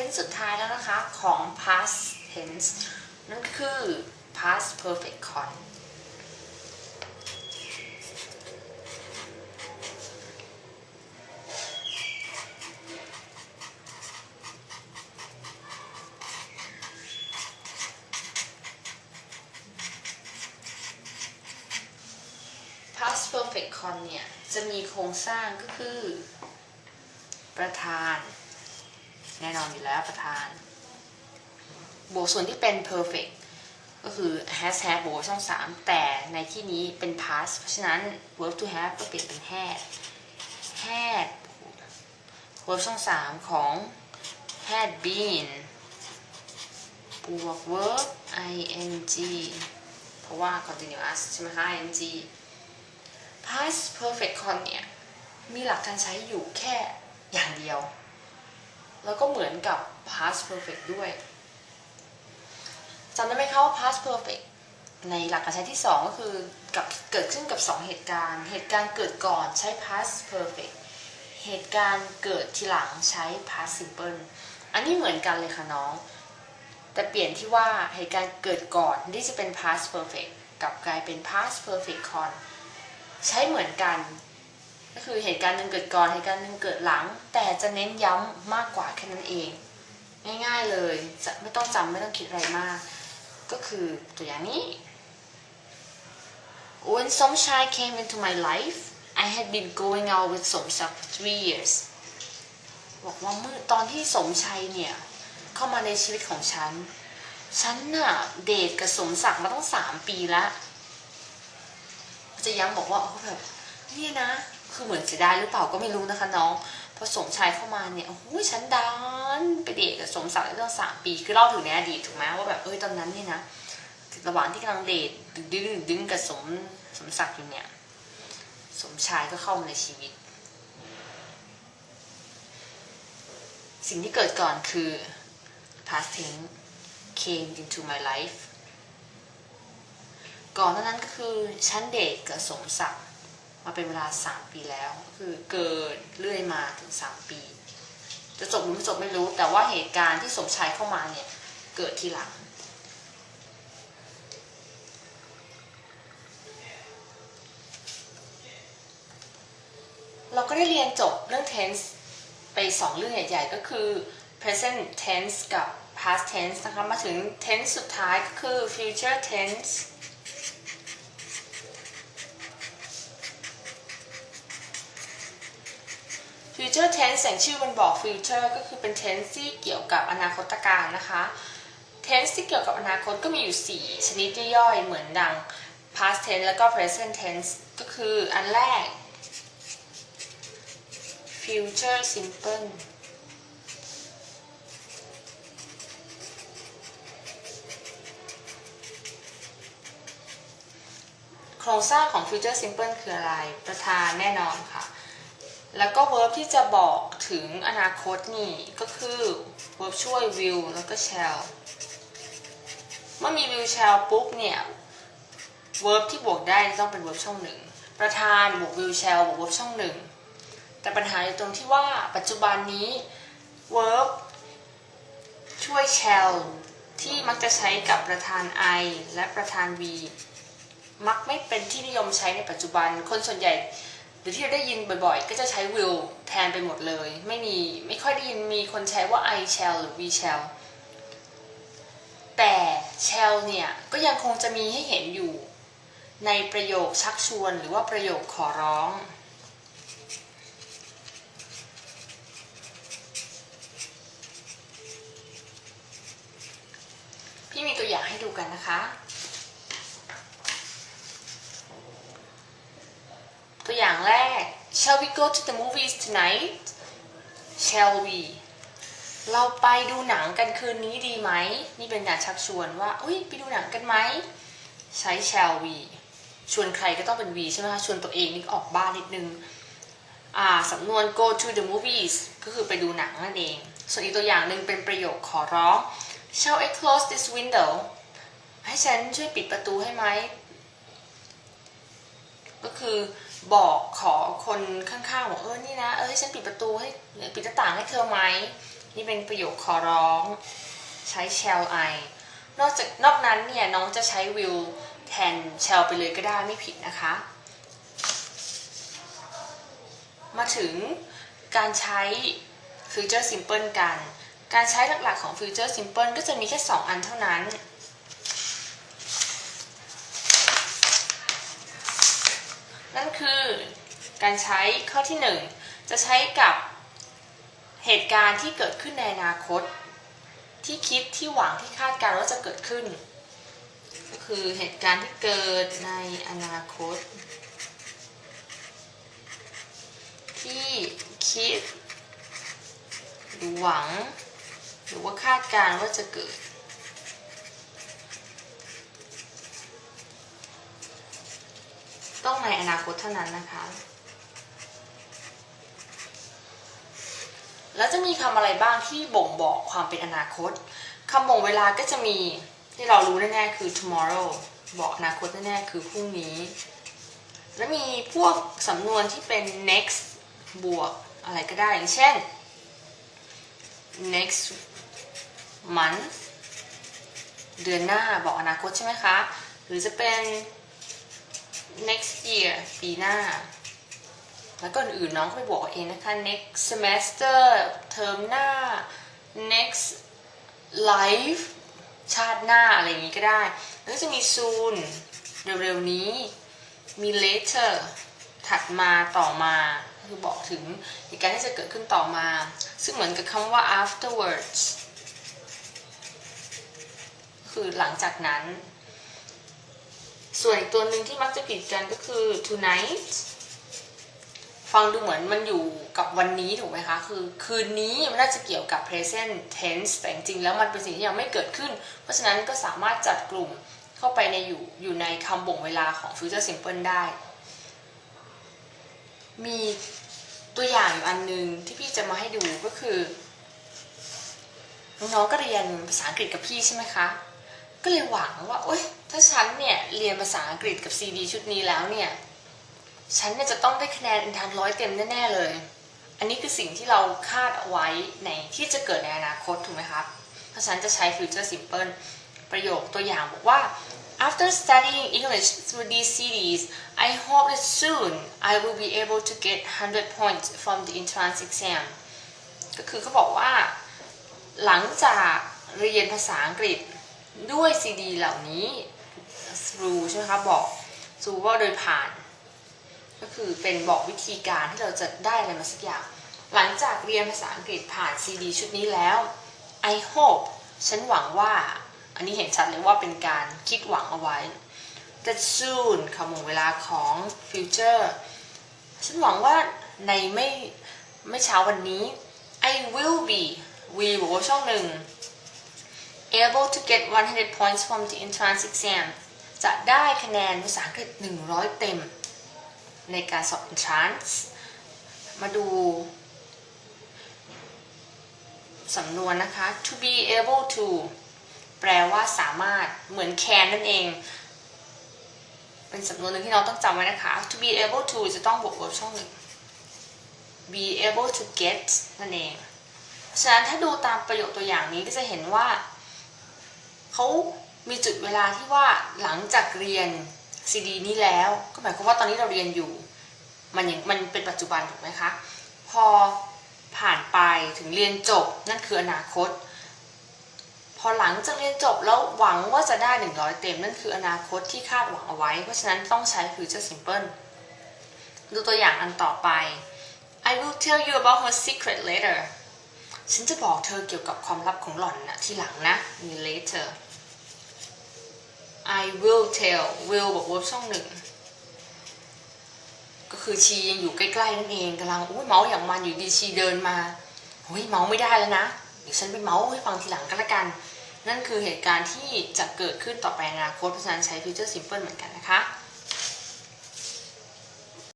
tense สุดท้ายแล้วนะคะ ของ past tense นั่นคือ past perfect con past perfect con เนี่ย จะมีโครงสร้างก็คือ ประธาน แน่นอนอยู่แล้วประธาน บวกส่วนที่เป็น perfect ก็คือ has have บวกช่อง3แต่ในที่นี้เป็น past เพราะฉะนั้น verb to have ก็เปลี่ยนเป็น had had verb ช่อง3ของ had been บวก verb ing เพราะว่า continuous ใช่ไหมคะ ing past perfect con เนี่ย มีหลักการใช้อยู่แค่อย่างเดียว แล้วก็เหมือนกับ past perfect ด้วยจำได้ไหมคะว่า past perfect ในหลักการใช้ที่ 2 ก็คือกับเกิดขึ้นกับ 2 เหตุการณ์ เหตุการณ์เกิดก่อนใช้ past perfect เหตุการณ์เกิดทีหลังใช้ past simple อันนี้เหมือนกันเลยค่ะน้อง แต่เปลี่ยนที่ว่าเหตุการณ์เกิดก่อนที่จะเป็น past perfect กับกลายเป็น past perfect con ใช้เหมือนกัน ก็คือเหตุการณ์หนึ่งเกิดก่อนเหตุการณ์หนึ่งเกิดหลัง แต่จะเน้นย้ำมากกว่าแค่นั้นเอง ง่ายๆเลยจะไม่ต้องจำไม่ต้องคิดอะไรมาก ก็คือตัวอย่างนี้ When Somchai came into my life I had been going out with Somchak for three years บอกว่าเมื่อตอนที่สมชัยเนี่ย เข้ามาในชีวิตของฉัน ฉันน่ะเดทกับสมศักดิ์มาตั้งสามปีแล้วจะย้ำบอกว่าเขาแบบเนี่ยนะ คือเหมือนเสียดายหรือเปล่าก็ไม่รู้นะคะน้องพอสมชายเข้ามาเนี่ยโอ้ยฉันดันไปเดทกับสมศักดิ์ได้ตั้งสามปีคือเล่าถึงในอดีตถูกไหมว่าแบบเอ้ยตอนนั้นเนี่ยนะระหว่างที่กำลังเดทดึงดึงดึงกับสมสมศักดิ์อยู่เนี่ย สมชายก็เข้ามาในชีวิต สิ่งที่เกิดก่อนคือ past tense came into my life ก่อนหน้านั้นก็คือฉันเดทกับสมศักดิ์ มาเป็นเวลา 3 ปีแล้ว คือเกิดเรื่อยมาถึง 3 ปี จะจบหรือไม่จบไม่รู้ แต่ว่าเหตุการณ์ที่สมชายเข้ามาเนี่ย เกิดทีหลัง เราก็ได้เรียนจบเรื่อง tense ไป 2 เรื่องใหญ่ๆ ก็คือ present tense กับ past tense นะคะมาถึง tense สุดท้ายก็คือ future tense future tense อย่างชื่อมันบอก future ก็คือเป็น tense ที่เกี่ยวกับอนาคตการนะคะ tense ที่เกี่ยวกับอนาคตก็มีอยู่ 4 ชนิดย่อยๆ เหมือนดัง past tense แล้วก็ present tense ก็คืออันแรก future simple โครงสร้างของ future simple คืออะไร ประธานแน่นอนค่ะ แล้วก็ verb ที่จะบอกถึงอนาคตนี่ก็คือ verb ช่วย will แล้วก็ shall เมื่อมี will shall ปุ๊บเนี่ย verb ที่บวกได้ต้องเป็น verb ช่องหนึ่ง ประธานบวก will shall บวก verb ช่องหนึ่ง แต่ปัญหาอยู่ตรงที่ว่าปัจจุบันนี้ verb ช่วย shall ที่มักจะใช้กับประธาน I และประธาน V มักไม่เป็นที่นิยมใช้ในปัจจุบัน คนส่วนใหญ่ หรือที่เราได้ยินบ่อยๆ ก็จะใช้ will แทนไปหมดเลย ไม่มีไม่ค่อยได้ยินมีคนใช้ว่า I shall หรือ we shall แต่ shall เนี่ย ก็ยังคงจะมีให้เห็นอยู่ ในประโยคชักชวนหรือว่าประโยคขอร้อง พี่มีตัวอย่างให้ดูกันนะคะ ตัวอย่างแรก Shall we go to the movies tonight Shall we เราไปดูหนังกันคืนนี้ดีไหม นี่เป็นการชักชวนว่าเอ้ยไปดูหนังกันไหม ใช้ shall we ชวนใครก็ต้องเป็น we ใช่ไหมคะ ชวนตัวเองนี่ออกบ้านนิดนึง อ่าสำนวน go to the movies ก็คือไปดูหนังนั่นเอง ส่วนอีกตัวอย่างหนึ่งเป็นประโยคขอร้อง Shall I close this window ให้ฉันช่วยปิดประตูให้ไหม ก็คือ บอกขอคนข้างๆบอกเออนี่นะเออให้ฉันปิดประตูให้ปิดหน้าต่างให้เธอไหมนี่เป็นประโยคขอร้อง ใช้ shall I นอกจากนอกนั้นเนี่ยน้องจะใช้ will แทน shall ไปเลยก็ได้ไม่ผิดนะคะ มาถึงการใช้ future simple กัน การใช้หลักๆของ future simple ก็จะมีแค่ 2 อันเท่านั้น นั่นคือการใช้ข้อที่ 1 จะใช้กับเหตุการณ์ที่เกิดขึ้นในอนาคต ที่คิดที่หวังที่คาดการณ์ว่าจะเกิดขึ้น ก็คือเหตุการณ์ที่เกิดในอนาคต ที่คิดหรือหวัง หรือว่าคาดการณ์ว่าจะเกิด ต้องในอนาคตเท่านั้นนะคะ แล้วจะมีคำอะไรบ้างที่บ่งบอกความเป็นอนาคตคำบ่งเวลาก็จะมีที่เรารู้แน่ๆคือ tomorrow บอกอนาคตแน่ๆคือพรุ่งนี้ แล้วมีพวกสำนวนที่เป็น next บวกอะไรก็ได้อย่างเช่น next month เดือนหน้าบอกอนาคตใช่ไหมคะ หรือจะเป็น next year ปีหน้า แล้วก็อื่นน้องไปบอกเอาเองนะคะ next semester เทอมหน้า next life ชาติหน้าอะไรอย่างนี้ก็ได้ แล้วก็จะมี soon เร็วๆนี้ มี later ถัดมาต่อมาคือบอกถึงเหตุการณ์ที่จะเกิดขึ้นต่อมา ซึ่งเหมือนกับคำว่า afterwards คือหลังจากนั้น ส่วนอีกตัวหนึ่งที่มักจะผิดกันก็คือ tonight ฟังดูเหมือนมันอยู่กับวันนี้ถูกไหมคะ คือคืนนี้มันน่าจะเกี่ยวกับ present tense แต่จริงๆแล้วมันเป็นสิ่งที่ยังไม่เกิดขึ้น เพราะฉะนั้นก็สามารถจัดกลุ่มเข้าไปในอยู่อยู่ในคำบ่งเวลาของ future simple ได้ มีตัวอย่างอยู่อันหนึงที่พี่จะมาให้ดูก็คือน้องก็เรียนภาษาอังกฤษกับพี่ใช่ไหมคะ ก็เลยหวังว่าโอ๊ยถ้าฉันเนี่ยเรียนภาษาอังกฤษกับ CD ชุดนี้แล้วเนี่ย ฉันเนี่ยจะต้องได้คะแนนอินทานร้อยเต็มแน่ๆเลย อันนี้คือสิ่งที่เราคาดเอาไว้ในที่จะเกิดในอนาคตถูกไหมครับเพราะฉะนั้นจะใช้ future simple ประโยคตัวอย่างบอกว่า after studying English through these CDs I hope that soon I will be able to get 100 points from the entrance exam ก็คือเขาบอกว่า หลังจากเรียนภาษาอังกฤษ ด้วย CD เหล่านี้ through ใช่ไหมคะบอก through ว่าโดยผ่าน ก็คือเป็นบอกวิธีการที่เราจะได้อะไรมาสักอย่าง หลังจากเรียนภาษาอังกฤษผ่าน CD ชุดนี้แล้ว I hope ฉันหวังว่า อันนี้เห็นชัดเลยว่าเป็นการคิดหวังเอาไว้ that soon คำหมงเวลาของ future ฉันหวังว่าในไม่ไม่เช้าวันนี้ I will be will บอกว่าช่องหนึ่ง able to get 100 points from the entrance exam จะได้คะแนนภาษาอังกฤษ 100 เต็ม ในการสอบ entrance มาดูสำนวนนะคะ to be able to แปลว่าสามารถเหมือน can นั่นเอง เป็นสำนวนหนึ่งที่เราต้องจำไว้นะคะ to be able to จะต้องบวก verb ช่องหนึ่ง be able to get นั่นเอง ฉะนั้นถ้าดูตามประโยคตัวอย่างนี้ก็จะเห็นว่า เขามีจุดเวลาที่ว่าหลังจากเรียน CD นี้แล้ว ก็หมายความว่าตอนนี้เราเรียนอยู่ มันยังมันเป็นปัจจุบันถูกไหมคะ พอผ่านไปถึงเรียนจบนั่นคืออนาคต พอหลังจากเรียนจบแล้วหวังว่าจะได้ 100 เต็ม นั่นคืออนาคตที่คาดหวังเอาไว้ เพราะฉะนั้นต้องใช้ future simple ดูตัวอย่างอันต่อไป I will tell you about her secret later ฉันจะบอกเธอเกี่ยวกับความลับของหล่อนนะทีหลังนะมี later I will tell will บอก verb ช่องหนึ่งก็คือชียังอยู่ใกล้ๆนั่นเองกำลังอุ้ยเมาส์อย่างมันอยู่ดีชีเดินมาเฮ้ยเมาส์ไม่ได้แล้วนะเดี๋ยวฉันไปเมาส์ให้ฟังทีหลังก็แล้วกัน นั่นคือเหตุการณ์ที่จะเกิดขึ้นต่อไปนอนาคตเพราะฉะนั้นใช้ future simple เหมือนกันนะคะ